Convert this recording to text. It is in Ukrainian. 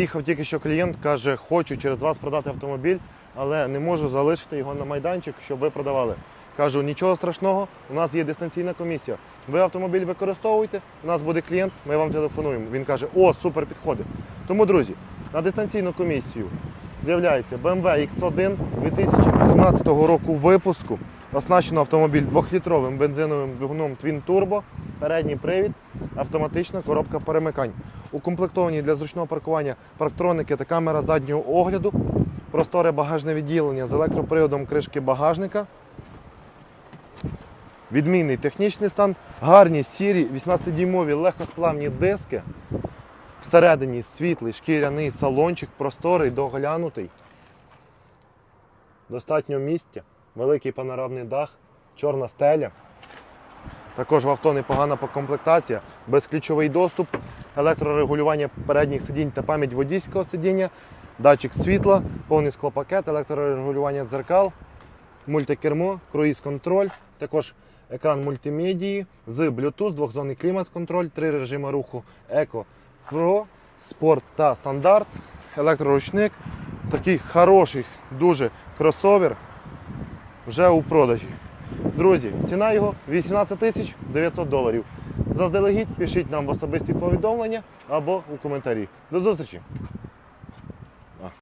Їхав тільки що клієнт, каже, хочу через вас продати автомобіль, але не можу залишити його на майданчик, щоб ви продавали. Кажу, нічого страшного, у нас є дистанційна комісія. Ви автомобіль використовуєте, у нас буде клієнт, ми вам телефонуємо. Він каже, о, супер підходить. Тому, друзі, на дистанційну комісію з'являється BMW X1 2018 року випуску. Оснащено автомобіль 2-літровим бензиновим двигуном Twin Turbo, передній привід, автоматична коробка перемикань. Укомплектовані для зручного паркування парктроники та камера заднього огляду, просторе багажне відділення з електроприводом кришки багажника. Відмінний технічний стан, гарні сірі 18-дюймові легкосплавні диски. Всередині світлий шкіряний салончик, просторий, доглянутий. Достатньо місця, великий панорамний дах, чорна стеля. Також в авто непогана комплектація, безключовий доступ, електрорегулювання передніх сидінь та пам'ять водійського сидіння, датчик світла, повний склопакет, електрорегулювання дзеркал, мультикермо, круїз-контроль, також екран мультимедії з Bluetooth, двохзонний клімат-контроль, три режими руху Eco Pro, Sport та стандарт, електроручник. Такий хороший, дуже кросовер вже у продажі. Друзі, ціна його 18 тисяч 900 доларів. Заздалегідь пишіть нам в особисті повідомлення або у коментарі. До зустрічі!